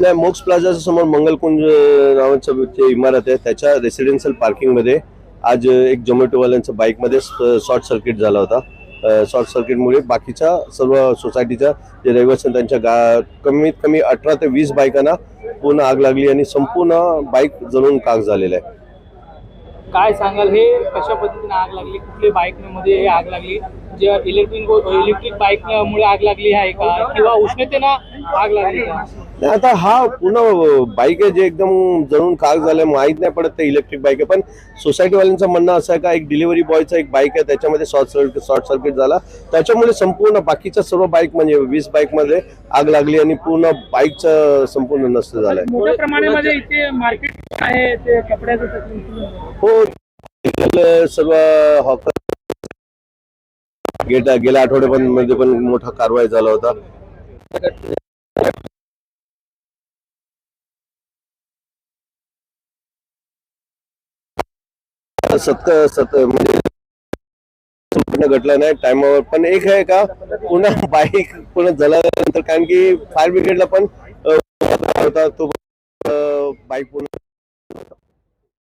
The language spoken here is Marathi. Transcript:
नाही मोक्स प्लाझाच्या समोर मंगलकुंज नावाचं जे इमारत आहे त्याच्या रेसिडेन्शियल पार्किंगमध्ये आज एक झोमॅटोवाल्यांचं बाईकमध्ये शॉर्ट सर्किट झाला होता. शॉर्ट सर्किटमुळे बाकीच्या सर्व सोसायटीच्या जे रहिवासी आहेत, त्यांच्या गा कमीत कमी अठरा ते वीस बाईकांना पूर्ण आग लागली आणि संपूर्ण बाईक जळून काग झालेला आहे. काय सांगाल? हे कशा पद्धतीने आग लागली? कुठल्या बाईकमध्ये हे आग लागली? जे इलेक्ट्रिक इलेक्ट्रिक बाईक मुळे आग लागली आहे का? किंवा उष्णतेनं आग लागली का? नाही, आता हा पूर्ण बाईक आहे जे एकदम जळून काग झालं माहीत नाही पडत ते इलेक्ट्रिक बाईक आहे. पण सोसायटीवाल्यांचं म्हणणं असं आहे का एक डिलिव्हरी बॉयचा एक बाईक आहे त्याच्यामध्ये शॉर्ट सर्किट शॉर्ट सर्किट झाला. त्याच्यामुळे संपूर्ण बाकीच्या सर्व बाईक म्हणजे वीस बाईकमध्ये आग लागली आणि पूर्ण बाईकचं संपूर्ण नष्ट झालंय. मोठ्या प्रमाणामध्ये इथे मार्केट काय ते कपड्याचं हो सर्व हॉकर गेट गेल्या आठवड्या म्हणजे पण मोठा कारवाई झाला होता. सत्त सत म्हणजे घटला नाही टायमावर पण एक आहे का पुन्हा बाईक पुन्हा झाल्यानंतर कारण की फायर ब्रिगेडला पण होता तो बाईक पूर्ण Thank you.